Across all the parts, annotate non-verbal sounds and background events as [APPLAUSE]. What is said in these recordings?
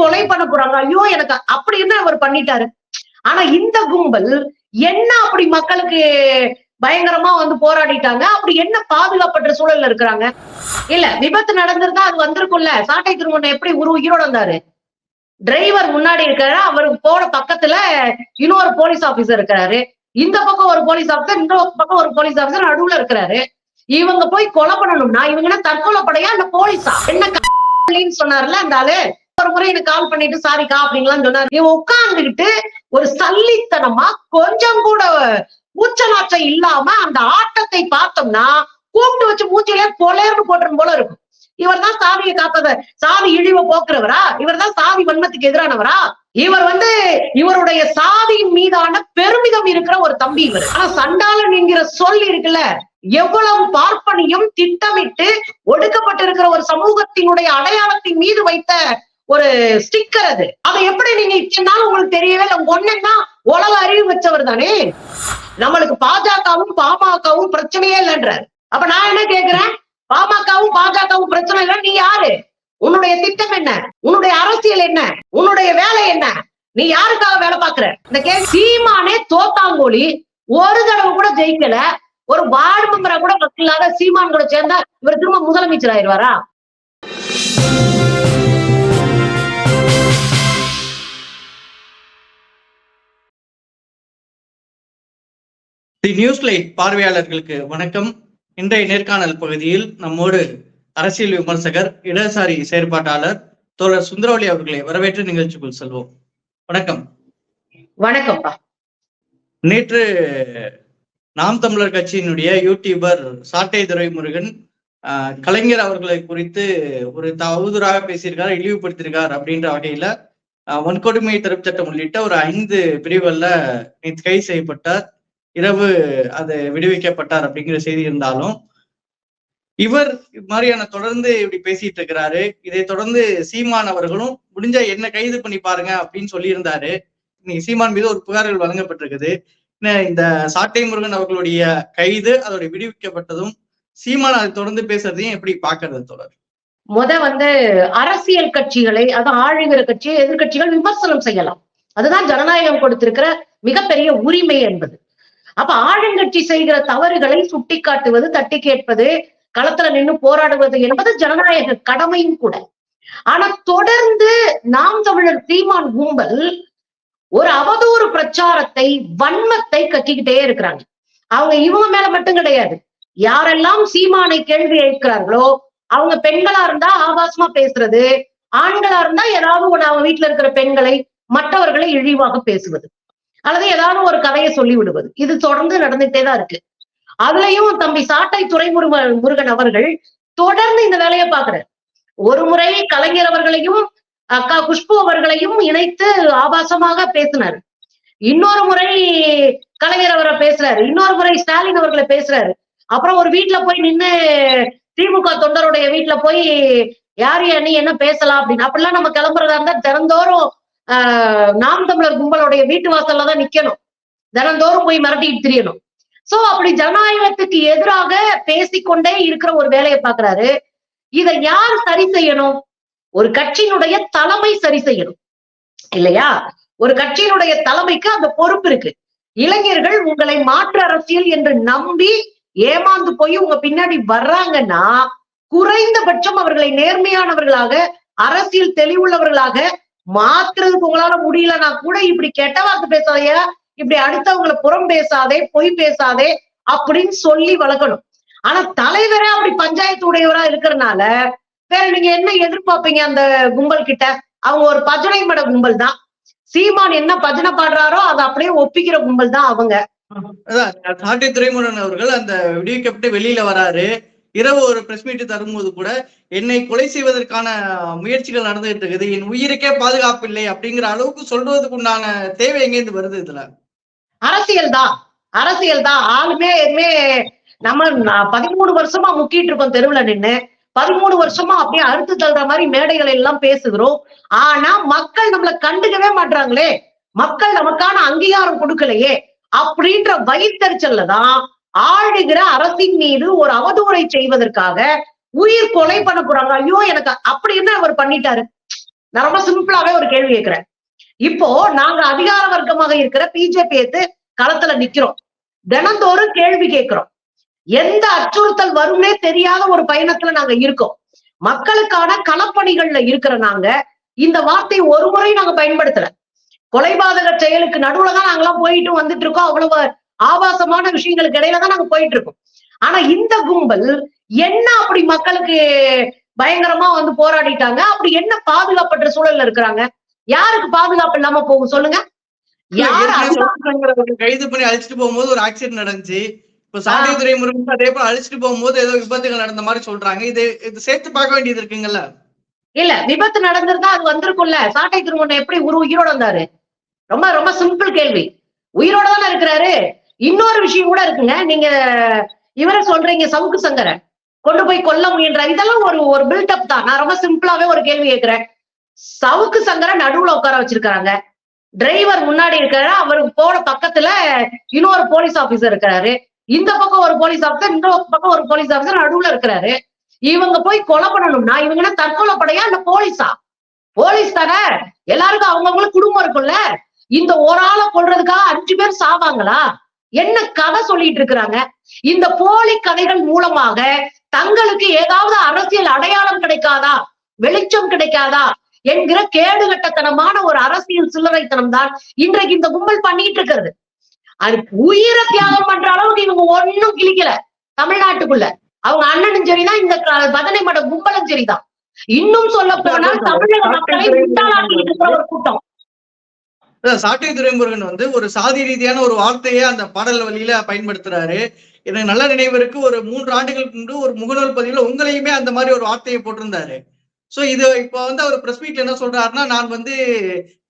கொலை பண்ண போறாங்க. ஐயோ எனக்கு அப்படின்னு அவர் பண்ணிட்டாரு? ஆனா இந்த கும்பல் என்ன அப்படி மக்களுக்கு பயங்கரமா வந்து போராடிட்டாங்க? அப்படி என்ன பாதுகாப்பற்ற சூழல்ல இருக்கிறாங்க? இல்ல விபத்து நடந்திருந்தா அது வந்திருக்கும்ல. சாட்டை திருமணம் எப்படி உரு உயிரோட வந்தாரு? டிரைவர் முன்னாடி இருக்காரு அவருக்கு போன பக்கத்துல இன்னொரு போலீஸ் ஆபீசர் இருக்கிறாரு. இந்த பக்கம் ஒரு போலீஸ் ஆபீசர் இந்த பக்கம் ஒரு போலீஸ் ஆபீசர் நடுவுல இருக்கிறாரு. இவங்க போய் கொலை பண்ணணும்னா இவங்க என்ன தற்கொலை படையா இல்ல போலீஸா? என்ன சொன்னார்ல அந்த ஆளு. ஒரு முறை எனக்கு கால் பண்ணிட்டு சாரிக்கா அப்படின்லாம் சொன்னாரு. இவன் உட்கார்ந்துகிட்டு ஒரு சல்லித்தனமா கொஞ்சம் கூட மூச்சலாற்றம் இல்லாம அந்த ஆட்டத்தை பார்த்தோம்னா கூப்பிட்டு வச்சு மூச்சிலே பொலேர்னு போட்டுரும் போல இருக்கும். இவர் தான் சாதியை காத்தத சாதி இழிவை போக்குறவரா? இவர் தான் சாதி வன்மத்துக்கு எதிரானவரா? இவர் வந்து இவருடைய சாதியின் மீதான பெருமிதம் இருக்கிற ஒரு தம்பி இவர். ஆனா சண்டாளன் என்கிற சொல் இருக்குல்ல எவ்வளவு பார்ப்பனியும் திட்டமிட்டு ஒடுக்கப்பட்டிருக்கிற ஒரு சமூகத்தினுடைய அடையாளத்தின் மீது வைத்த ஒரு ஸ்டிக்கர் அது. அதை எப்படி நீங்க இத்தனாலும் உங்களுக்கு தெரியவே இல்லை. ஒன்னா உலக அறிவு வச்சவர் தானே? நம்மளுக்கு பாஜகவும் பாமகவும் பிரச்சனையே இல்லைன்றார். அப்ப நான் என்ன கேக்குறேன்? பாமகவும் பாஜகவும் பிரச்சனை இல்லை. நீ யாரு? உன்னுடைய திட்டம் என்ன? உன்னுடைய அரசியல் என்ன? உன்னுடைய வேலை என்ன? நீ யாருக்காக வேலை பாக்குற இந்த கேள்வி சீமானே தோத்தாங்கோலி ஒரு தடவை கூட ஜெயிக்கல. ஒரு வார்டு மெம்பரா கூட இல்லாத சீமான் கூட சேர்ந்தா இவர் திரும்ப முதலமைச்சர் ஆயிடுவாரா? தி நியூஸ் லைட் பார்வையாளர்களுக்கு வணக்கம். இன்றைய நேர்காணல் பகுதியில் நம்மோடு அரசியல் விமர்சகர் இடதுசாரி செயற்பாட்டாளர் தோழர் சுந்தரவலி அவர்களை வரவேற்று நிகழ்ச்சிக்குள் செல்வோம். வணக்கம். வணக்கம்ப்பா. நேற்று நாம் தமிழர் கட்சியினுடைய யூடியூபர் சாட்டை துரைமுருகன் கலைஞர் அவர்களை குறித்து ஒரு தவறுதலாக பேசியிருக்கார் இழிவுபடுத்தியிருக்கார் அப்படின்ற வகையில வன்கொடுமை தடுப்பு சட்டம் உள்ளிட்ட ஒரு ஐந்து பிரிவுகள்ல நேற்று கைது செய்யப்பட்டார். இரவு அது விடுவிக்கப்பட்டார் அப்படிங்கிற செய்தி இருந்தாலும் இவர் மாதிரியான தொடர்ந்து இப்படி பேசிட்டு இருக்கிறாரு. இதை தொடர்ந்து சீமான் அவர்களும் முடிஞ்சா என்ன கைது பண்ணி பாருங்க அப்படின்னு சொல்லியிருந்தாரு. இன்னைக்கு சீமான் மீது ஒரு புகார்கள் வழங்கப்பட்டிருக்குது. என்ன இந்த சாட்டை முருகன் அவர்களுடைய கைது அதோட விடுவிக்கப்பட்டதும் சீமான் அதை தொடர்ந்து பேசுறதையும் எப்படி பாக்குறது தொடர்? முத வந்து அரசியல் கட்சிகளை அது ஆளுகிற கட்சியை எதிர்கட்சிகள் விமர்சனம் செய்யலாம். அதுதான் ஜனநாயகம் கொடுத்திருக்கிற மிகப்பெரிய உரிமை என்பது. அப்ப ஆளுங்கட்சி செய்கிற தவறுகளை சுட்டிக்காட்டுவது தட்டி கேட்பது களத்துல நின்று போராடுவது என்பது ஜனநாயக கடமையும் கூட. ஆனா தொடர்ந்து நாம் தமிழர் சீமான் கும்பல் ஒரு அவதூறு பிரச்சாரத்தை வன்மத்தை கட்டிக்கிட்டே இருக்கிறாங்க. அவங்க இவங்க மேல மட்டும் கிடையாது. யாரெல்லாம் சீமானை கேள்வி கேட்கிறார்களோ அவங்க பெண்களா இருந்தா ஆபாசமா பேசுறது ஆண்களா இருந்தா ஏதாவது ஒண்ணு அவங்க வீட்டுல இருக்கிற பெண்களை மற்றவர்களை இழிவாக பேசுவது. அல்லது ஏதாவது ஒரு கதையை சொல்லி விடுவது இது தொடர்ந்து நடந்துட்டே தான் இருக்கு. அதுலயும் தம்பி சாட்டை துறைமுருக முருகன் அவர்கள் தொடர்ந்து இந்த வேலையை பாக்குறாரு ஒரு முறை கலைஞர் அவர்களையும் அக்கா குஷ்பு அவர்களையும் இணைத்து ஆபாசமாக பேசினார். இன்னொரு முறை கலைஞர் அவரை பேசுறாரு. இன்னொரு முறை ஸ்டாலின் அவர்களை பேசுறாரு. அப்புறம் ஒரு வீட்டுல போய் நின்னு திமுக தொண்டருடைய வீட்டுல போய் யார் யா நீ என்ன பேசலாம் அப்படின்னு. அப்படிலாம் நம்ம கிளம்புறதா இருந்தா தினந்தோறும் ஆஹ் நாம் தமிழர் கும்பலுடைய வீட்டு வாசல்ல தான் நிக்கணும். தினந்தோறும் போய் மிரட்டிட்டு திரியணும். சோ அப்படி ஜனநாயகத்துக்கு எதிராக பேசிக்கொண்டே இருக்கிற ஒரு வேலையை பாக்குறாரு. இதை யார் சரி செய்யணும்? ஒரு கட்சியினுடைய தலைமை சரி செய்யணும். இல்லையா? ஒரு கட்சியினுடைய தலைமைக்கு அந்த பொறுப்பு இருக்கு. இளைஞர்கள் உங்களை மாற்று அரசியல் என்று நம்பி ஏமாந்து போய் உங்க பின்னாடி வர்றாங்கன்னா குறைந்தபட்சம் அவர்களை நேர்மையானவர்களாக அரசியல் தெளிவுள்ளவர்களாக மாத்துறதுக்கு உங்களால முடியலன்னா கூட இப்படி கெட்ட வார்த்தை பேசாதையா இப்படி அடுத்தவங்களை புறம் பேசாதே பொய் பேசாதே அப்படின்னு சொல்லி வளர்க்கணும். ஆனா தலைவரே அப்படி பஞ்சாயத்து உடையவரா இருக்கிறனால வேற நீங்க என்ன எதிர்பார்ப்பீங்க அந்த கும்பல் கிட்ட? அவங்க ஒரு பஜனை மட கும்பல் தான். சீமான் என்ன பஜனை பாடுறாரோ அதை அப்படியே ஒப்பிக்கிற கும்பல் தான் அவங்க. அதான் சாட்டை துறைமுருகன் அவர்கள் அந்த விடுவிக்கப்பட்டு வெளியில வராரு. இரவு ஒரு பிரஸ் மீட் தரும்போது கூட என்னை கொலை செய்வதற்கான முயற்சிகள் நடந்துகிட்டு இருக்குது என் உயிருக்கே பாதுகாப்பு இல்லை அப்படிங்கிற அளவுக்கு சொல்றதுக்கு உண்டான தேவை எங்கேருந்து வருது இதுல? அரசியல் தான். அரசியல் தான். ஆளுமே எதுவுமே நம்ம பதிமூணு வருஷமா முக்கிட்டு இருக்கோம் தெருவுல நின்னு. பதிமூணு வருஷமா அப்படியே அறுத்து தள்ளுற மாதிரி மேடைகள் எல்லாம் பேசுகிறோம். ஆனா மக்கள் நம்மள கண்டுக்கவே மாட்றாங்களே. மக்கள் நமக்கான அங்கீகாரம் கொடுக்கலையே. அப்படின்ற வயிற்றறிச்சல்ல தான் ஆளுகிற அரசின் மீது ஒரு அவதூறை செய்வதற்காக உயிர் கொலை பண்ண போறாங்க. ஐயோ எனக்கு அப்படி என்ன அவர் பண்ணிட்டாரு? நான் ரொம்ப சிம்பிளாவே ஒரு கேள்வி கேட்கிறேன். இப்போ நாங்க அதிகார வர்க்கமாக இருக்கிற பிஜேபி எடுத்து களத்துல நிக்கிறோம். தினந்தோறும் கேள்வி கேட்கிறோம். எந்த அச்சுறுத்தல் வரும்னே தெரியாத ஒரு பயணத்துல நாங்க இருக்கோம். மக்களுக்கான களப்பணிகள்ல இருக்கிற நாங்க இந்த வார்த்தை ஒரு முறை நாங்க பயன்படுத்தல. கொலைபாதக செயலுக்கு நடுவுல தான் நாங்கெல்லாம் போயிட்டு வந்துட்டு இருக்கோம். அவ்வளவு ஆபாசமான விஷயங்களுக்கு இடையில தான் நாங்க போயிட்டு இருக்கோம். ஆனா இந்த கும்பல் என்ன அப்படி மக்களுக்கு பயங்கரமா வந்து போராடிட்டாங்க? அப்படி என்ன பாதுகாப்பற்ற சூழல்ல இருக்கிறாங்க? யாருக்கு பாதுகாப்பு இல்லாம போகும் சொல்லுங்க. கைது பண்ணி அழைச்சிட்டு போகும்போது ஒரு ஆக்சிடென்ட் நடந்துச்சு. இப்ப சாட்டை துறைமுருகன் அதே போல அழைச்சிட்டு போகும்போது ஏதோ விபத்துகள் நடந்த மாதிரி சொல்றாங்க. இது இது சேர்த்து பார்க்க வேண்டியது இருக்குங்கல்ல? இல்ல விபத்து நடந்திருந்தா அது வந்திருக்கும்ல. சாட்டை திருமணம் எப்படி உரு உயிரோட வந்தாரு? ரொம்ப ரொம்ப சிம்பிள் கேள்வி. உயிரோட தானே இருக்கிறாரு? இன்னொரு விஷயம் கூட இருக்குங்க. நீங்க இவரை சொல்றீங்க சவுக்கு சங்கரை கொண்டு போய் கொல்ல முயன்ற இதெல்லாம் ஒரு ஒரு பில்டப் தான். நான் ரொம்ப சிம்பிளாவே ஒரு கேள்வி கேட்கிறேன். சவுக்கு சங்கரை நடுவுல உட்கார வச்சிருக்காங்க டிரைவர் முன்னாடி இருக்காரு அவருக்கு போன பக்கத்துல இன்னொரு போலீஸ் ஆபீசர் இருக்கிறாரு. இந்த பக்கம் ஒரு போலீஸ் ஆபீசர் இந்த பக்கம் ஒரு போலீஸ் ஆபீசர் நடுவுல இருக்கிறாரு. இவங்க போய் கொலை பண்ணணும்னா இவங்க என்ன தற்கொலை படையா இல்ல போலீஸா? போலீஸ் தானே. எல்லாருக்கும் அவங்கவுங்களுக்கு குடும்பம் இருக்கும்ல. இந்த ஒரு ஆளை கொள்றதுக்காக அஞ்சு பேர் சாவாங்களா? என்ன கதை சொல்லிட்டு இருக்கிறாங்க? இந்த போலி கதைகள் மூலமாக தங்களுக்கு ஏதாவது அரசியல் அடையாளம் கிடைக்காதா? வெளிச்சம் கிடைக்காதா? என்கிற கேடுகட்டத்தனமான ஒரு அரசியல் சில்லறைத்தனம் தான் இன்றைக்கு இந்த கும்பல் பண்ணிட்டு இருக்கிறது. அது உயிரை தியாகம் பண்ற அளவுக்கு இவங்க ஒண்ணும் கிழிக்கல. தமிழ்நாட்டுக்குள்ள. அவங்க அண்ணனும் சரிதான் இந்த பதனை மட கும்பலும் சரிதான். இன்னும் சொல்ல போனால் தமிழக மக்களை முட்டாளாக்கிட்டு இருக்கிற ஒரு கூட்டம். சாட்டை துரைமுருகன் வந்து ஒரு சாதி ரீதியான ஒரு வார்த்தையை அந்த பாடல் வழியில பயன்படுத்துறாரு. எனக்கு நல்ல நினைவருக்கு ஒரு மூன்று ஆண்டுகளுக்கு முன்பு ஒரு முகநூல் பதிவுல உங்களையுமே அந்த மாதிரி ஒரு வார்த்தையை போட்டிருந்தாரு. சோ இது இப்ப வந்து அவர் பிரஸ் மீட்ல என்ன சொல்றாருன்னா நான் வந்து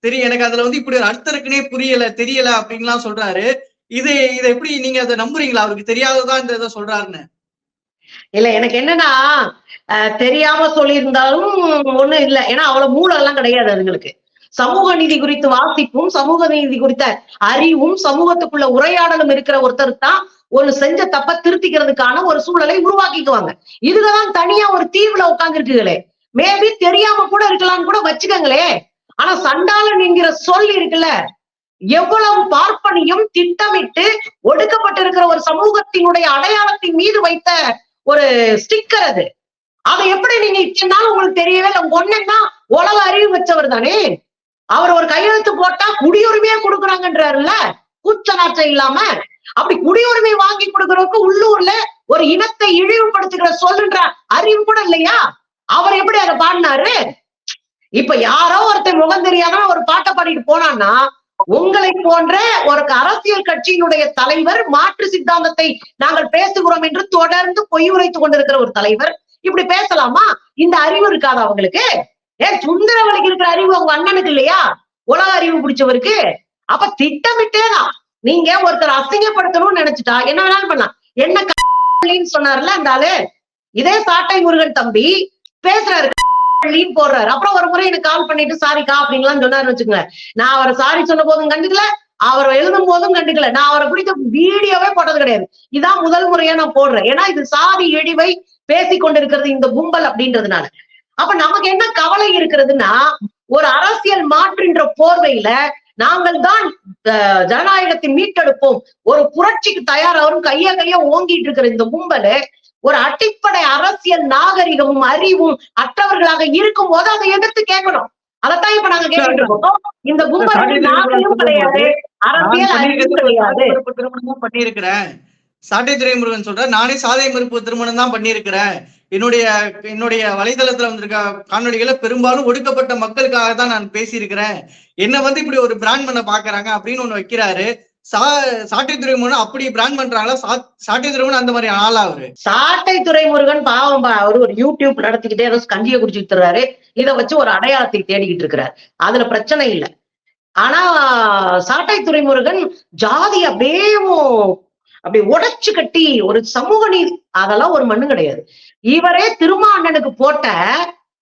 தெரியும் எனக்கு அதுல வந்து இப்படி ஒரு அர்த்தம் இருக்குன்னே புரியல தெரியல அப்படின்லாம் சொல்றாரு. இது இதை எப்படி நீங்க அதை நம்புறீங்களா? அவருக்கு தெரியாததான் இந்த இதை சொல்றாருன்னு? இல்ல எனக்கு என்னன்னா தெரியாம சொல்லியிருந்தாலும் ஒண்ணும் இல்ல. ஏன்னா அவ்வளவு மூலம் எல்லாம் கிடையாது அதுங்களுக்கு. சமூக நீதி குறித்து வாசிப்பும் சமூக நீதி குறித்த அறிவும் சமூகத்துக்குள்ள உரையாடலும் இருக்கிற ஒருத்தர் தான் ஒரு செஞ்ச தப்ப திருத்திக்கிறதுக்கான ஒரு சூழலை உருவாக்கிக்குவாங்க. இதுதான் தனியா ஒரு தீவுல உட்காந்துருக்குங்களே மேபி தெரியாம கூட இருக்கலாம்னு கூட வச்சுக்கோங்களே. ஆனா சண்டாளன் என்கிற சொல் இருக்குல்ல எவ்வளவு பார்ப்பனியும் திட்டமிட்டு ஒடுக்கப்பட்டிருக்கிற ஒரு சமூகத்தினுடைய அடையாளத்தின் மீது வைத்த ஒரு ஸ்டிக்கர் அது. அதை எப்படி நீங்க இத்தனை நாள் உங்களுக்கு தெரியவே இல்லை? ஒன்னா உலக அறிவு வச்சவர் தானே. அவர் ஒரு கையெழுத்து போட்டா குடியுரிமையே கொடுக்குறாங்கன்றாருல்ல? கூச்ச நாச்சம் இல்லாம. அப்படி குடியுரிமை வாங்கி கொடுக்கறதுக்கு உள்ளூர்ல ஒரு இனத்தை இழிவுபடுத்துகிற சொல்லுன்ற அறிவு கூட இல்லையா? அவர் எப்படி அதை பாடினாரு? இப்ப யாரோ ஒருத்தன் முகம் தெரியாத ஒரு பாட்டை பாடிட்டு போனான்னா உங்களை போன்ற ஒரு அரசியல் கட்சியினுடைய தலைவர் மாற்று சித்தாந்தத்தை நாங்கள் பேசுகிறோம் என்று தொடர்ந்து பொய் உரைத்துக் கொண்டிருக்கிற ஒரு தலைவர் இப்படி பேசலாமா? இந்த அறிவு இருக்காதா அவங்களுக்கு? ஏன் சுந்தரவலிக்கு இருக்கிற அறிவு அவங்க அண்ணனுக்கு இல்லையா? உலக அறிவு பிடிச்சவருக்கு. அப்ப திட்டமிட்டேதான். நீங்க ஒருத்தர் அசிங்கப்படுத்தணும்னு நினைச்சிட்டா என்ன வேணாலும் பண்ணலாம். என்ன சொன்னார்ல அந்த ஆளு? இதே சாட்டை முருகன் தம்பி பேசுறாரு. [LAUGHS] க***ன்னு போடுறாரு. அப்புறம் ஒரு முறை எனக்கு கால் பண்ணிட்டு சாரிக்கா அப்படின்லாம் சொன்னாருன்னு வச்சுக்கோங்க நான் அவரை சாரி சொன்ன போதும் கண்டுக்கல. அவரை எழுதும் போதும் கண்டுக்கல. நான் அவரை குறித்த வீடியோவே போட்டது கிடையாது. இதான் முதல் முறையா நான் போடுறேன். ஏன்னா இது சாதி இழிவை பேசி கொண்டிருக்கிறது இந்த கும்பல் அப்படின்றதுனால. அப்ப நமக்கு என்ன கவலை இருக்கிறதுன்னா ஒரு அரசியல் மாற்றுன்ற போர்வையில நாங்கள் தான் ஜனநாயகத்தை மீட்டெடுப்போம். ஒரு புரட்சிக்கு தயாராகும் கைய கைய ஓங்கிட்டு இருக்கிற இந்த கும்பலு ஒரு அடிப்படை அரசியல் நாகரிகமும் அறிவும் அற்றவர்களாக இருக்கும் போது அதை எதிர்த்து கேட்கணும். அதைத்தான் இப்ப நாங்க கேட்டுட்டு இருக்கோம். இந்த கும்பலுக்கு நாகரிகம் கிடையாது அரசியல் அறிவும் கிடையாது. பண்ணியிருக்கிறேன். சாட்டை துரைமுருகன் சொல்ற நானே சாதை மறுப்பு திருமணம் தான் பண்ணியிருக்கிறேன். என்னுடைய என்னுடைய வலைதளத்துல வந்திருக்க காணொளிகளை பெரும்பாலும் ஒடுக்கப்பட்ட மக்களுக்காக தான் நான் பேசியிருக்கிறேன். என்ன வந்து இப்படி ஒரு பிராண்ட் பண்ண பாக்குறாங்க அப்படின்னு ஒண்ணு வைக்கிறாரு. சா சாட்டை துறைமுருகன் அப்படி பிராண்ட் பண்றாங்களா? சா- சாட்டை துறைமுருகன் அந்த மாதிரி ஆளா அவரு? சாட்டை துறைமுருகன் பாவம் அவரு ஒரு யூடியூப் நடத்திக்கிட்டே ஏதோ கஞ்சியை குடிச்சிட்டு இதை வச்சு ஒரு அடையாளத்தை தேடிக்கிட்டு இருக்கிறார். அதுல பிரச்சனை இல்லை. ஆனா சாட்டை துறைமுருகன் ஜாதி அப்படியே அப்படி உடைச்சு கட்டி ஒரு சமூக நீதி அதெல்லாம் ஒரு மண்ணு கிடையாது. இவரே திருமாண்ணனுக்கு போட்ட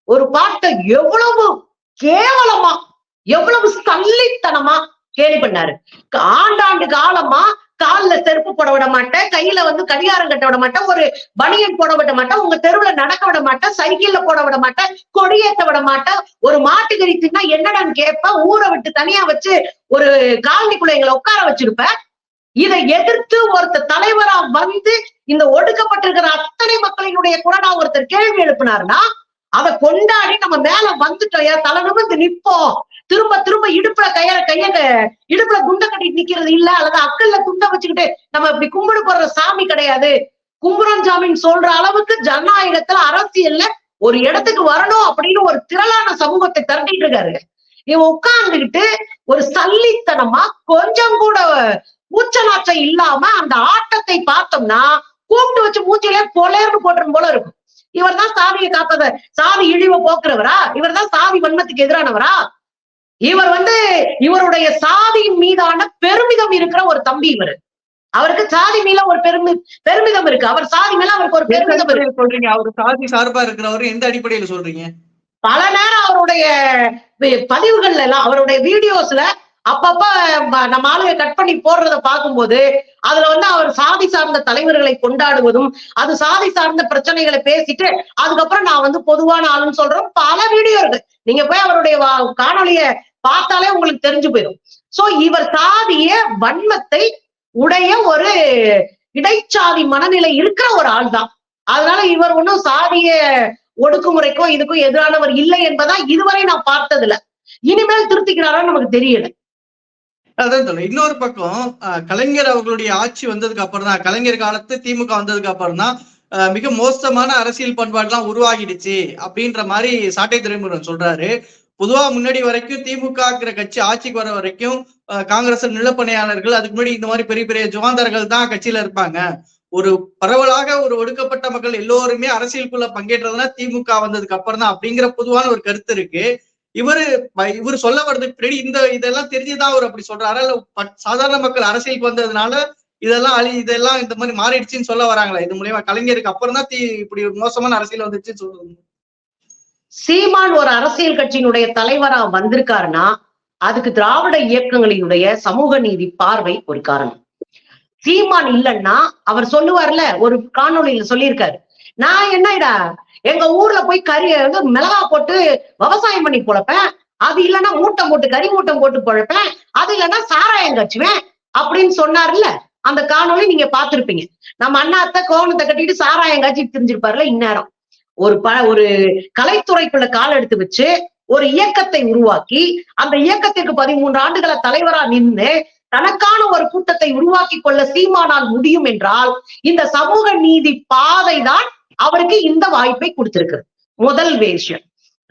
ஒரு பாட்டை எவ்வளவு கேவலமா எவ்வளவு சல்லித்தனமா கேலி பண்ணாரு. ஆண்டாண்டு காலமா கால்ல செருப்பு போட விட மாட்டேன் கையில வந்து கடிகாரம் கட்ட விட மாட்டேன் ஒரு பனியன் போட விட மாட்டேன் உங்க தெருவுல நடக்க விட மாட்டேன் சைக்கிள்ல போட விட மாட்டேன் கொடியேத்த விட மாட்டேன் ஒரு மாட்டுக்கறி தின்னா என்னடான்னு கேட்பேன் ஊரை விட்டு தனியா வச்சு ஒரு காலனிக்குள்ள எங்களை உட்கார வச்சிருப்பேன் இதை எதிர்த்து ஒருத்தர் தலைவரா வந்து இந்த ஒடுக்கப்பட்டிருக்கிற அத்தனை மக்களினுடைய குரலா ஒருத்தர் கேள்வி எழுப்பினார்னா அதை கொண்டாடி நம்ம மேல வந்துட்டோம். ஏன் தலை நிமிர்ந்து நிப்போம் திரும்ப திரும்ப இடுப்புல கையில கைய இடுப்புல குண்டை கட்டிட்டு நிக்கிறது இல்ல அல்லது அக்கல்ல குண்டை வச்சுக்கிட்டு நம்ம இப்படி கும்பிடு போடுற சாமி கிடையாது. கும்புரம் சாமின்னு சொல்ற அளவுக்கு ஜனநாயகத்துல அரசியல்ல ஒரு இடத்துக்கு வரணும் அப்படின்னு ஒரு திரளான சமூகத்தை திரட்டிட்டு இருக்காரு. இவன் உட்கார்ந்துகிட்டு ஒரு சல்லித்தனமா கொஞ்சம் கூட நாச்சம் இல்லாம அந்த ஆட்டத்தை பார்த்தோம்னா கூப்பிட்டு வச்சு மூச்சிலே பொலேர்னு போட்டுரும் போல இருக்கும். இவர் தான் சாதியை காத்தத சாதி இழிவை போக்குறவரா? இவர் தான் சாதி வன்மத்துக்கு எதிரானவரா? இவர் வந்து இவருடைய சாதியின் மீதான பெருமிதம் இருக்கிற ஒரு தம்பி இவர். அவருக்கு சாதி மேல ஒரு பெருமி பெருமிதம் இருக்கு. அவர் சாதி மேல அவருக்கு ஒரு பெருமிதம் இருக்கு. சொல்றீங்க? அவரு சாதி சார்பா இருக்கிறவரு எந்த அடிப்படையில சொல்றீங்க? பல நேரம் அவருடைய பதிவுகள்ல எல்லாம் அவருடைய வீடியோஸ்ல அப்பப்ப நம்ம ஆளுங்க கட் பண்ணி போடுறத பார்க்கும்போது அதுல வந்து அவர் சாதி சார்ந்த தலைவர்களை கொண்டாடுவதும் அது சாதி சார்ந்த பிரச்சனைகளை பேசிட்டு அதுக்கப்புறம் நான் வந்து பொதுவான ஆளுன்னு சொல்றோம். பல வீடியோ இருக்கு நீங்க போய் அவருடைய வா- பார்த்தாலே உங்களுக்கு தெரிஞ்சு போயிடும் சோ இவர் சாதிய வன்மத்தை உடைய ஒரு இடைச்சாதி மனநிலை இருக்கிற ஒரு ஆள் தான். அதனால இவர் ஒன்றும் சாதிய ஒடுக்குமுறைக்கும் இதுக்கும் எதிரானவர் இல்லை என்பதா இதுவரை நான் பார்த்ததுல இனிமேல் திருத்திக்கிறாரான்னு நமக்கு தெரியல. அதான் சொல்றேன். இன்னொரு பக்கம் கலைஞர் அவர்களுடைய ஆட்சி வந்ததுக்கு அப்புறம் தான் கலைஞர் காலத்து திமுக வந்ததுக்கு அப்புறம் தான் மிக மோசமான அரசியல் பண்பாடுலாம் உருவாகிடுச்சு அப்படின்ற மாதிரி சாட்டை துறைமுருகன் சொல்றாரு. பொதுவா முன்னாடி வரைக்கும் திமுகங்கிற கட்சி ஆட்சிக்கு வர வரைக்கும் காங்கிரஸ் நிலப்பணியாளர்கள் அதுக்கு முன்னாடி இந்த மாதிரி பெரிய பெரிய ஜுவாந்தர்கள் தான் கட்சியில இருப்பாங்க. ஒரு பரவலாக ஒரு ஒடுக்கப்பட்ட மக்கள் எல்லோருமே அரசியலுக்குள்ள பங்கேற்றதுனா திமுக வந்ததுக்கு அப்புறம் தான் அப்படிங்கிற பொதுவான ஒரு கருத்து இருக்கு. இவரு இவர் இவரு சொல்ல வருது பின்னாடி இந்த இதெல்லாம் தெரிஞ்சுதான் அவர் அப்படி சொல்றாரு. இல்ல சாதாரண மக்கள் அரசியலுக்கு வந்ததுனால இதெல்லாம் அழி இதெல்லாம் இந்த மாதிரி மாறிடுச்சுன்னு சொல்ல வராங்களா. இது மூலியமா கலைஞருக்கு அப்புறம் தான் இப்படி மோசமான அரசியல் வந்துச்சுன்னு சொல்றது. சீமான் ஒரு அரசியல் கட்சியினுடைய தலைவரா வந்திருக்காருன்னா அதுக்கு திராவிட இயக்கங்களினுடைய சமூக நீதி பார்வை ஒரு காரணம். சீமான் இல்லைன்னா அவர் சொல்லுவார்ல ஒரு காணொளியில சொல்லியிருக்காரு. நான் என்னடா எங்க ஊர்ல போய் கறி வந்து மிளகா போட்டு விவசாயம் பண்ணி பொழப்பேன். அது இல்லைன்னா மூட்டை போட்டு கறி மூட்டம் போட்டு பொழப்பேன். அது இல்லைன்னா சாராயம் கச்சுவேன் அப்படின்னு சொன்னார்ல அந்த காணொலி நீங்க பார்த்திருப்பீங்க. நம்ம அண்ணாத்த கோவணத்தை கட்டிட்டு சாராயம் காய்ச்சி தெரிஞ்சிருப்பாருல இந்நேரம். ஒரு ப ஒரு கலைத்துறைக்குள்ள கால் எடுத்து வச்சு ஒரு இயக்கத்தை உருவாக்கி அந்த இயக்கத்திற்கு பதிமூன்று ஆண்டுகள தலைவரா நின்று தனக்கான ஒரு கூட்டத்தை உருவாக்கி கொள்ள சீமானால் முடியும் என்றால் இந்த சமூக நீதி பாதை தான் அவருக்கு இந்த வாய்ப்பை கொடுத்திருக்கு முதல் விஷயம்.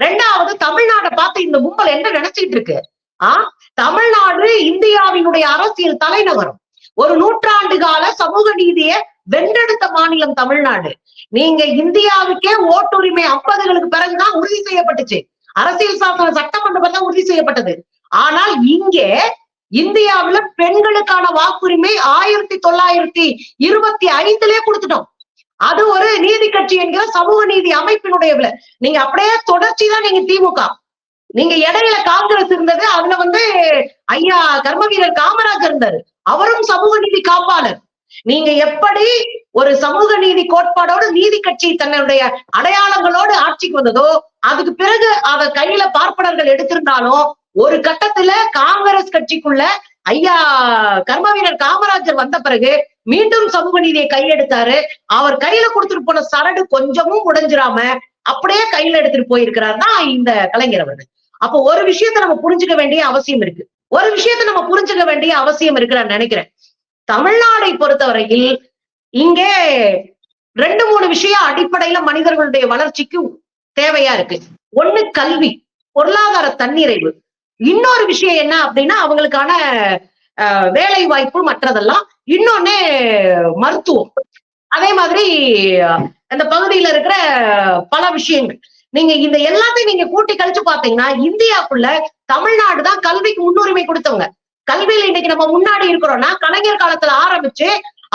ரெண்டாவது தமிழ்நாட்டை பார்த்து இந்த கும்பல் என்ன நினைச்சிட்டு இருக்கு? ஆஹ் தமிழ்நாடு இந்தியாவினுடைய அரசியல் தலைநகரம். ஒரு நூற்றாண்டு கால சமூக நீதியை வென்றெடுத்த மாநிலம் தமிழ்நாடு. நீங்க இந்தியாவுக்கே ஓட்டுரிமை ஐம்பதுகளுக்கு பிறகுதான் உறுதி செய்யப்பட்டுச்சு. அரசியல் சாசன சட்டமன்றம் தான் உறுதி செய்யப்பட்டது. ஆனால் இங்கே இந்தியாவுல பெண்களுக்கான வாக்குரிமை ஆயிரத்தி தொள்ளாயிரத்தி இருபத்தி ஐந்துலயே கொடுத்துட்டோம். அது ஒரு நீதி கட்சி என்கிற சமூக நீதி அமைப்பினுடைய நீங்க அப்படியே தொடர்ச்சி தான் நீங்க திமுக. நீங்க இடையில காங்கிரஸ் இருந்தது அதுல வந்து ஐயா கர்ம வீரர் காமராஜர் இருந்தாரு. அவரும் சமூக நீதி காப்பாளர். நீங்க எப்படி ஒரு சமூக நீதி கோட்பாடோடு நீதி கட்சி தன்னுடைய அடையாளங்களோடு ஆட்சிக்கு வந்ததோ அதுக்கு பிறகு அத கையில பார்ப்பனர்கள் எடுத்திருந்தாலும் ஒரு கட்டத்துல காங்கிரஸ் கட்சிக்குள்ள ஐயா கர்ம வீரர் காமராஜர் வந்த பிறகு மீண்டும் சமூக நீதியை கையெடுத்தாரு. அவர் கையில கொடுத்துட்டு போன சரடு கொஞ்சமும் உடைஞ்சிராம அப்படியே கையில எடுத்துட்டு போயிருக்கிறாருன்னா இந்த கலைஞர் அவர்கள். அப்போ ஒரு விஷயத்தை நம்ம புரிஞ்சுக்க வேண்டிய அவசியம் இருக்கு. ஒரு விஷயத்தை நம்ம புரிஞ்சுக்க வேண்டிய அவசியம் இருக்கு நான் நினைக்கிறேன். தமிழ்நாடை பொறுத்தவரையில் இங்கே ரெண்டு மூணு விஷயம் அடிப்படையில மனிதர்களுடைய வளர்ச்சிக்கு தேவையா இருக்கு. ஒண்ணு கல்வி பொருளாதார தன்னிறைவு. இன்னொரு விஷயம் என்ன அப்படின்னா அவங்களுக்கான வேலை வாய்ப்பு மற்றதெல்லாம் இன்னொன்னு மருத்துவம். அதே மாதிரி அந்த பகுதியில இருக்கிற பல விஷயங்கள். நீங்க இந்த எல்லாத்தையும் நீங்க கூட்டி கழிச்சு பாத்தீங்கன்னா இந்தியாக்குள்ள தமிழ்நாடு தான் கல்விக்கு முன்னுரிமை கொடுத்தவங்க. கல்வியில இன்னைக்கு நம்ம முன்னாடி இருக்கிறோம்னா கலைஞர் காலத்துல ஆரம்பிச்சு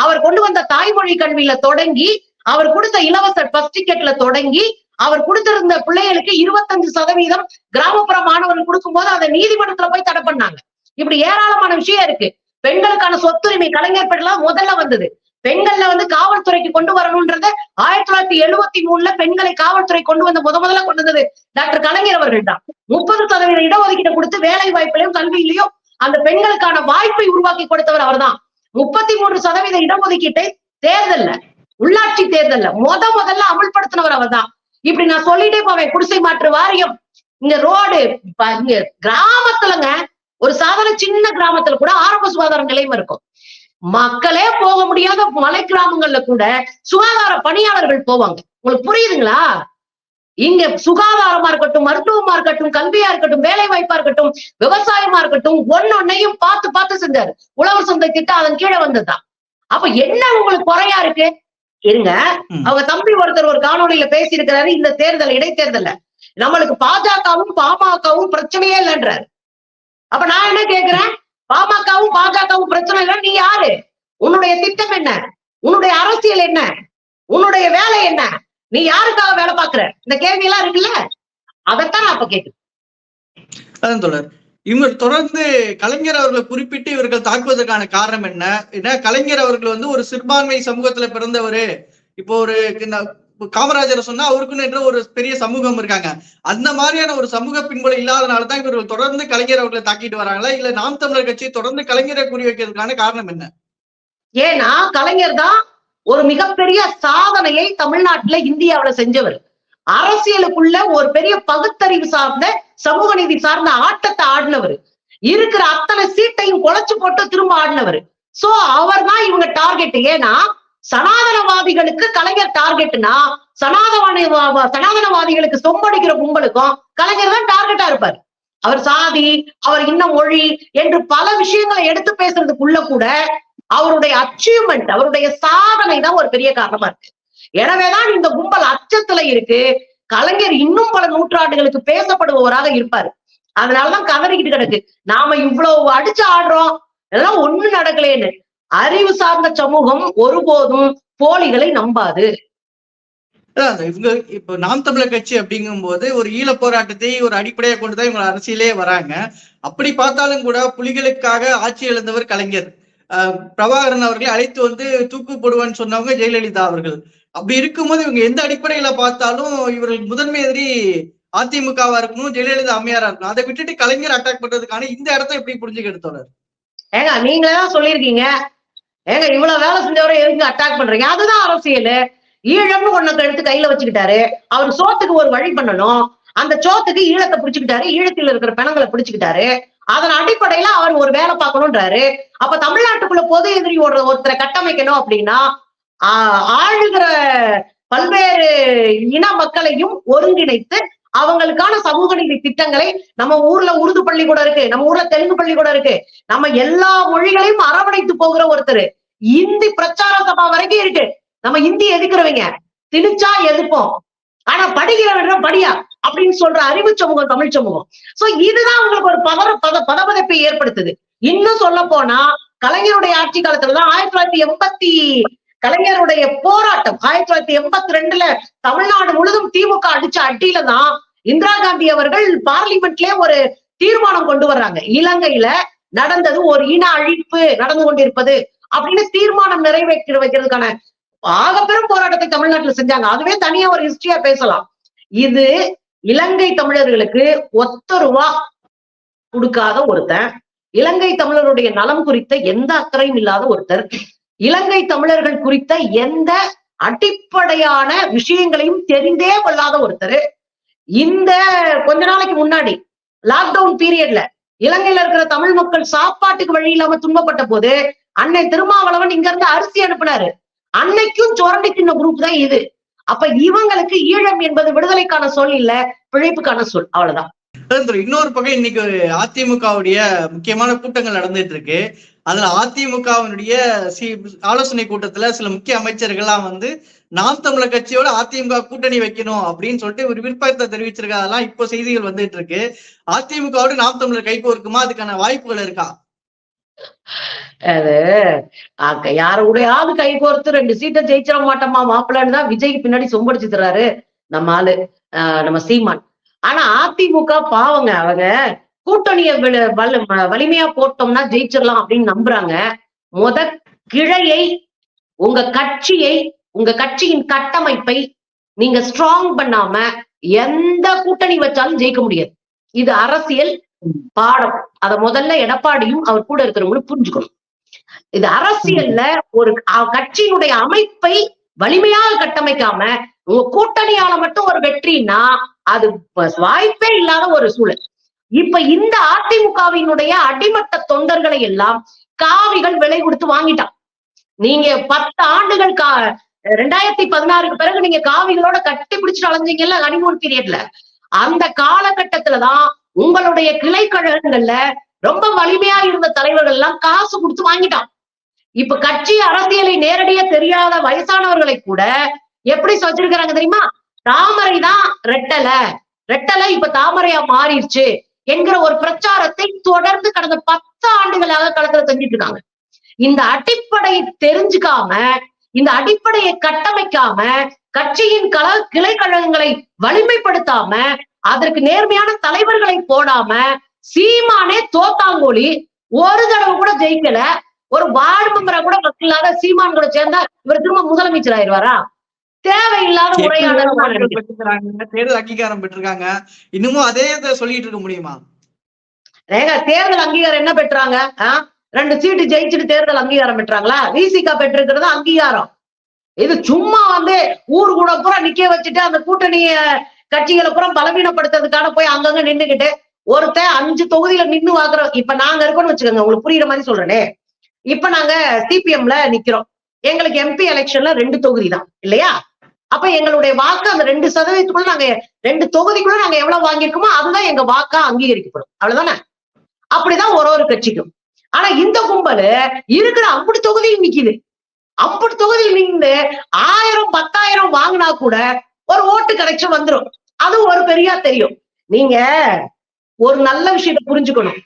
அவர் கொண்டு வந்த தாய்மொழி கல்வியில தொடங்கி அவர் கொடுத்த இலவச பஸ் டிக்கெட்ல தொடங்கி அவர் கொடுத்திருந்த பிள்ளைகளுக்கு இருபத்தஞ்சு சதவீதம் கிராமப்புற மாணவர்கள் கொடுக்கும்போது அதை நீதிமன்றத்துல போய் தடை பண்ணாங்க. இப்படி ஏராளமான விஷயம் இருக்கு. பெண்களுக்கான சொத்துரிமை கலைஞர் பெண்லாம் முதல்ல வந்தது. பெண்கள்ல வந்து காவல்துறைக்கு கொண்டு வரணும்ன்றத ஆயிரத்தி தொள்ளாயிரத்தி எழுபத்தி மூணுல பெண்களை காவல்துறை கொண்டு வந்த முத முதல்ல கொண்டு வந்தது டாக்டர் கலைஞர் அவர்கள் தான். முப்பது சதவீத இடஒதுக்கீடு கொடுத்து வேலை வாய்ப்பிலையும் கல்வியிலையும் அந்த பெண்களுக்கான வாய்ப்பை உருவாக்கி கொடுத்தவர் அவர்தான் முப்பத்தி மூன்று சதவீத இடஒதுக்கீட்டை தேர்தல்ல உள்ளாட்சி தேர்தல்ல முத முதல்ல அமல்படுத்தினவர் அவர்தான் இப்படி நான் சொல்லிட்டே போவேன். குடிசை மாற்று வாரியம். இங்க ரோடு இங்க கிராமத்துலங்க ஒரு சாதாரண சின்ன கிராமத்துல கூட ஆரம்ப சுகாதார நிலையம் இருக்கும். மக்களே போக முடியாத மலை கிராமங்கள்ல கூட சுகாதார பணியாளர்கள் போவாங்க. உங்களுக்கு புரியுதுங்களா? இங்க சுகாதாரமா இருக்கட்டும் மருத்துவமா இருக்கட்டும் கல்வியா இருக்கட்டும் வேலை வாய்ப்பா இருக்கட்டும் விவசாயமா இருக்கட்டும் ஒன்னொன்னையும் பார்த்து பார்த்து செஞ்சாரு. உழவர் சந்தை திட்டம் அதன் கீழே வந்ததுதான். அப்ப என்ன உங்களுக்கு குறையா இருக்கு? இருங்க. அவங்க தம்பி ஒருத்தர் ஒரு காணொளியில பேசி இருக்கிறாரு இந்த தேர்தல் இடைத்தேர்தல்ல. நம்மளுக்கு பாஜகவும் பாமகவும் பிரச்சனையே இல்லைன்றாரு. அப்ப நான் என்ன கேக்குறேன்? பாமகவும் பாஜகவும் பிரச்சனை இல்லை. நீ யாரு? உன்னுடைய திட்டம் என்ன? உன்னுடைய அரசியல் என்ன? உன்னுடைய வேலை என்ன? நீ யாருக்காக வேலை பாக்குற இந்த கேள்வி எல்லாம் இருக்குல்ல? அதைத்தான் நான் அப்ப கேக்குறேன். அதான் தொடர் இவர் தொடர்ந்து கலைஞர் அவர்களை குறிப்பிட்டு இவர்கள் தாக்குவதற்கான காரணம் என்ன? ஏன்னா கலைஞர் அவர்கள் வந்து ஒரு சிறுபான்மை சமூகத்துல பிறந்தவர். இப்போ ஒரு இந்த காமராஜர் சொன்னா அவருக்குன்னு என்ற ஒரு பெரிய சமூகம் இருக்காங்க. அந்த மாதிரியான ஒரு சமூக பின்புல இல்லாதனாலதான் இவர்கள் தொடர்ந்து கலைஞர் அவர்களை தாக்கிட்டு வராங்களா? இல்ல நாம் தமிழர் கட்சி தொடர்ந்து கலைஞரை குறி வைக்கிறதுக்கான காரணம் என்ன? ஏன்னா கலைஞர் தான் ஒரு மிகப்பெரிய சாதனையை தமிழ்நாட்டுல இந்தியாவில செஞ்சவர். அரசியலுக்குள்ள ஒரு பெரிய பகுத்தறிவு சார்ந்த சமூக நீதி சார்ந்த ஆட்டத்தை ஆடினவர். இருக்கிற அத்தனை சீட்டையும் குலைச்சு போட்டு திரும்ப ஆடினவர். சோ அவர் தான் இவங்க டார்கெட் ஏன்னா சனாதனவாதிகளுக்கு கலைஞர் டார்கெட்னா சனாதன சனாதனவாதிகளுக்கு சொம்படிக்கிற கும்பலுக்கும் கலைஞர் தான் டார்கெட்டா இருப்பார். அவர் சாதி அவர் இன்ன மொழி என்று பல விஷயங்களை எடுத்து பேசுறதுக்குள்ள கூட அவருடைய அச்சீவ்மெண்ட் அவருடைய சாதனை தான் ஒரு பெரிய காரணமா இருக்கு. எனவேதான் இந்த கும்பல் அச்சத்துல இருக்கு. கலைஞர் இன்னும் பல நூற்றாண்டுகளுக்கு பேசப்படுபவராக இருப்பாரு. அதனாலதான் கதறிக்கிட்டு கிடக்கு. நாம இவ்வளவு அடிச்சு ஆடுறோம். எல்லாம் ஒண்ணு நடக்கலேன்னு. அறிவு சார்ந்த சமூகம் ஒருபோதும் போலிகளை நம்பாது. இவங்க இப்போ நாம் தமிழர் கட்சி அப்படிங்கும்போது ஒரு ஈழ போராட்டத்தை ஒரு அடிப்படையா கொண்டுதான் இவங்க அரசியலே வராங்க. அப்படி பார்த்தாலும் கூட புலிகளுக்காக ஆட்சி இழந்தவர் கலைஞர். பிரபாகரன் அவர்களை அழைத்து வந்து தூக்கு போடுவான்னு சொன்னவங்க ஜெயலலிதா அவர்கள். அப்படி இருக்கும்போது இவங்க எந்த அடிப்படையில பார்த்தாலும் இவர்கள் முதன்மை எதிரி அதிமுகவா இருக்கணும் ஜெயலலிதா அம்மையாரா இருக்கணும். அதை விட்டுட்டு கலைஞர் அட்டாக் பண்றதுக்கான இந்த இடத்த எப்படி புரிஞ்சுக்கிட்டு தோழர் ஏங்க நீங்களே தான் சொல்லியிருக்கீங்க. ஏங்க இவ்வளவு வேலை செஞ்சவரை எதுக்கு அட்டாக் பண்றீங்க? அதுதான் அரசியல். ஈழம்னு ஒண்ணு எடுத்து கையில வச்சுக்கிட்டாரு. அவர் சோத்துக்கு ஒரு வழி பண்ணணும். அந்த சோத்துக்கு ஈழத்தை பிடிச்சுக்கிட்டாரு. ஈழத்தில் இருக்கிற பிணங்களை பிடிச்சுக்கிட்டாரு. அதன் அடிப்படையில அவர் ஒரு வேலை பார்க்கணும்ன்றாரு. அப்ப தமிழ்நாட்டுக்குள்ள பொது எதிரி ஒரு ஒருத்தரை கட்டமைக்கணும் அப்படின்னா ஆளுகிற பல்வேறு இன மக்களையும் ஒருங்கிணைத்து அவங்களுக்கான சமூக நீதி திட்டங்களை நம்ம ஊர்ல உருது பள்ளிக்கூடம் இருக்கு நம்ம ஊர்ல தெலுங்கு பள்ளிக்கூடம் இருக்கு. நம்ம எல்லா மொழிகளையும் அரவணைத்து போகிற ஒருத்தர். இந்தி பிரச்சார சபா வரைக்கும் இருக்கு. நம்ம இந்தி எதுக்குறவங்க? திணிச்சா எதிர்ப்போம். ஆனா படிக்கிறவன் படியா அப்படின்னு சொல்ற அறிவு சமூகம் தமிழ் சமூகம். சோ இதுதான் உங்களுக்கு ஒரு பதற பத பதபதப்பை ஏற்படுத்துது. இன்னும் சொல்ல போனா கலைஞருடைய ஆட்சி காலத்துலதான் ஆயிரத்தி தொள்ளாயிரத்தி எண்பத்தி கலைஞருடைய போராட்டம் ஆயிரத்தி தொள்ளாயிரத்தி எண்பத்தி ரெண்டுல தமிழ்நாடு முழுதும் திமுக அடிச்ச அடியில தான் இந்திரா காந்தி அவர்கள் பார்லிமெண்ட்லயே ஒரு தீர்மானம் கொண்டு வர்றாங்க. இலங்கையில நடந்தது ஒரு இன அழிப்பு நடந்து கொண்டிருப்பது அப்படின்னு தீர்மானம் நிறைவேற்றி வைக்கிறதுக்கான ஆகப்பெரும் போராட்டத்தை தமிழ்நாட்டுல செஞ்சாங்க. அதுவே தனியா ஒரு ஹிஸ்டரியா பேசலாம். இது இலங்கை தமிழர்களுக்கு ஒத்த ரூபா கொடுக்காத ஒருத்தன். இலங்கை தமிழருடைய நலம் குறித்த எந்த அக்கறையும் இல்லாத ஒருத்தர். இலங்கை தமிழர்கள் குறித்த எந்த அடிப்படையான விஷயங்களையும் தெரிந்தே கொள்ளாத ஒருத்தர். இந்த கொஞ்ச நாளைக்கு முன்னாடி லாக்டவுன் பீரியட்ல இலங்கையில இருக்கிற தமிழ் மக்கள் சாப்பாட்டுக்கு வழி இல்லாம துன்பப்பட்ட போது அன்னை திருமாவளவன் இங்க இருந்து அரிசி அனுப்புனாரு. அன்னைக்கும் சுரண்டி தின்ன குரூப் தான் இது. அப்ப இவங்களுக்கு ஈழம் என்பது விடுதலைக்கான சொல் இல்ல பிழைப்புக்கான சொல். அவ்வளவுதான். இன்னொரு பக்கம் இன்னைக்கு அதிமுகவுடைய முக்கியமான கூட்டங்கள் நடந்துட்டு இருக்கு. அதுல அதிமுகவினுடைய சி ஆலோசனை கூட்டத்துல சில முக்கிய அமைச்சர்கள்லாம் வந்து நாம் தமிழர் கட்சியோட அதிமுக கூட்டணி வைக்கணும் அப்படின்னு சொல்லிட்டு ஒரு விருப்பத்தை தெரிவிச்சிருக்காதெல்லாம் இப்போ செய்திகள் வந்துட்டு இருக்கு. அதிமுகவோட நாம் தமிழர் கைகோர்க்குமா அதுக்கான வாய்ப்புகள் இருக்கா? அது அக்க- யாரு கூடயாவது கை கோர்த்து ரெண்டு சீட்டை ஜெயிச்சிட மாட்டோமா? மாப்பிள்ளன்னு தான் விஜய்க்கு பின்னாடி சொம்படிச்சு தர்றாரு. நம்ம ஆளு ஆஹ் நம்ம சீமான். ஆனா அதிமுக பாவங்க அவங்க. கூட்டணியை வலிமையா போட்டோம்னா ஜெயிச்சிடலாம் அப்படின்னு நம்புறாங்க. முத கிளையை உங்க கட்சியை உங்க கட்சியின் கட்டமைப்பை நீங்க ஸ்ட்ராங் பண்ணாம எந்த கூட்டணி வச்சாலும் ஜெயிக்க முடியாது. இது அரசியல் பாடம். அத முதல்ல எடப்பாடியும் அவர் கூட இருக்கிறவங்களும் புரிஞ்சுக்கணும். இது அரசியல்ல ஒரு கட்சியினுடைய அமைப்பை வலிமையாக கட்டமைக்காம கூட்டணியால மட்டும் ஒரு வெற்றினா அது வாய்ப்பே இல்லாத ஒரு சூழல். இப்ப இந்த அதிமுகவினுடைய அடிமட்ட தொண்டர்களை எல்லாம் காவிகள் விலை கொடுத்து வாங்கிட்டான் நீங்க பத்து ஆண்டுகள் கா ரெண்டாயிரத்தி பதினாறுக்கு பிறகு நீங்க காவிகளோட கட்டி பிடிச்சிட்டு அலைஞ்சீங்கல்ல ஹனிமூன் பீரியட்ல அந்த காலகட்டத்துலதான் உங்களுடைய கிளை கழகங்கள்ல ரொம்ப வலிமையா இருந்த தலைவர்கள் எல்லாம் காசு கொடுத்து வாங்கிட்டான் இப்ப கட்சி அரசியலை நேரடியா தெரியாத வயசானவர்களை கூட எப்படி சொல்லிருக்கிறாங்க தெரியுமா? தாமரை தான் ரெட்டலை. ரெட்டலை இப்ப தாமரையா மாறிடுச்சு என்கிற ஒரு பிரச்சாரத்தை தொடர்ந்து கடந்த பத்து ஆண்டுகளாக களத்துல செஞ்சுட்டு இருக்காங்க. இந்த அடிப்படையை தெரிஞ்சுக்காம இந்த அடிப்படையை கட்டமைக்காம கட்சியின் கல கிளை கழகங்களை வலிமைப்படுத்தாம அதற்கு நேர்மையான தலைவர்களை போடாம சீமானே தோத்தாங்கோலி ஒரு தடவை கூட ஜெயிக்கல. ஒரு வார்டு மெம்பரை கூட இல்லாத சீமான் கூட சேர்ந்தா இவர் திரும்ப முதலமைச்சர் ஆயிடுவாரா? தேவையில்லாத உரையாடல் தேர்தல் அங்கீகாரம் பெற்றிருக்காங்க இன்னமும் அதே சொல்லிட்டு இருக்க முடியுமா? ஏங்க தேர்தல் அங்கீகாரம் என்ன பெற்றாங்க? ரெண்டு சீட்டு ஜெயிச்சுட்டு தேர்தல் அங்கீகாரம் பெற்றாங்களா? விசிகா பெற்றிருக்கிறது அங்கீகாரம். இது சும்மா வந்து ஊர் கூட பூரா நிக்க வச்சுட்டு அந்த கூட்டணி கட்சிகளை பூரா பலவீனப்படுத்துறதுக்கான போய் அங்கங்க நின்னுகிட்டு ஒருத்தன் அஞ்சு தொகுதியில நின்னு வாக்குறோம் இப்ப நாங்க இருக்கோம்னு வச்சுக்கோங்க உங்களுக்கு புரியுற மாதிரி சொல்றேனே. இப்ப நாங்க சிபிஎம்ல நிக்கிறோம். எங்களுக்கு எம்பி எலெக்ஷன்ல ரெண்டு தொகுதி தான் இல்லையா? அப்ப எங்களுடைய வாக்கு அந்த ரெண்டு சதவீதத்துக்குள்ள நாங்க ரெண்டு தொகுதிக்குள்ள நாங்க எவ்வளவு வாங்கியிருக்கோமோ அதுதான் எங்க வாக்கா அங்கீகரிக்கப்படும். அவ்வளவுதானே? அப்படிதான் ஒரு ஒரு கட்சிக்கும். ஆனா இந்த கும்பல் இருக்கிற அப்படி தொகுதியில் நிக்குது. அப்படி தொகுதியில் நின்று ஆயிரம் பத்தாயிரம் வாங்கினா கூட ஒரு ஓட்டு கனெக்ஷன் வந்துரும். அது ஒரு பெரியா தெரியும். நீங்க ஒரு நல்ல விஷயத்தை புரிஞ்சுக்கணும்.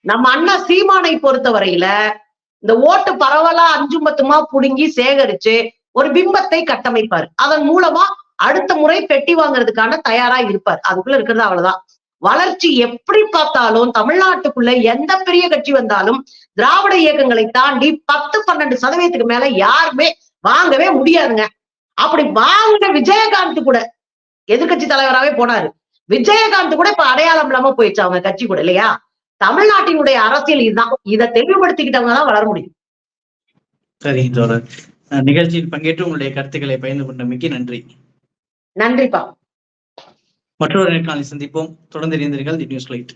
நம்ம அண்ணா சீமானை பொறுத்த வரையில இந்த ஓட்டு பரவலா அஞ்சும் பத்துமா புடுங்கி சேகரிச்சு ஒரு பிம்பத்தை கட்டமைப்பார். அதன் மூலமா அடுத்த முறை பெட்டி வாங்குறதுக்கான தயாரா இருப்பார். அதுக்குள்ள இருக்கிறது அவ்வளவுதான். வளர்ச்சி எப்படி பார்த்தாலும் தமிழ்நாட்டுக்குள்ள எந்த பெரிய கட்சி வந்தாலும் திராவிட இயக்கங்களை தாண்டி பத்து பன்னெண்டு சதவீதத்துக்கு மேல யாருமே வாங்கவே முடியாதுங்க. அப்படி வாங்கின விஜயகாந்த் கூட எதிர்கட்சி தலைவராவே போனாரு. விஜயகாந்த் கூட இப்ப அடையாளம் இல்லாம போயிடுச்சு அவங்க கட்சி கூட இல்லையா? தமிழ்நாட்டினுடைய அரசியல் இதுதான். இதை தெளிவுபடுத்திக்கிட்டவங்க தான் வளர முடியும். சரி நிகழ்ச்சியில் பங்கேற்று உங்களுடைய கருத்துக்களை பகிர்ந்து கொண்டமைக்கு நன்றி. நன்றிப்பா. மற்றொரு நேர்காணலை சந்திப்போம். தொடர்ந்து இணைந்தீர்கள் தி நியூஸ் லைட்.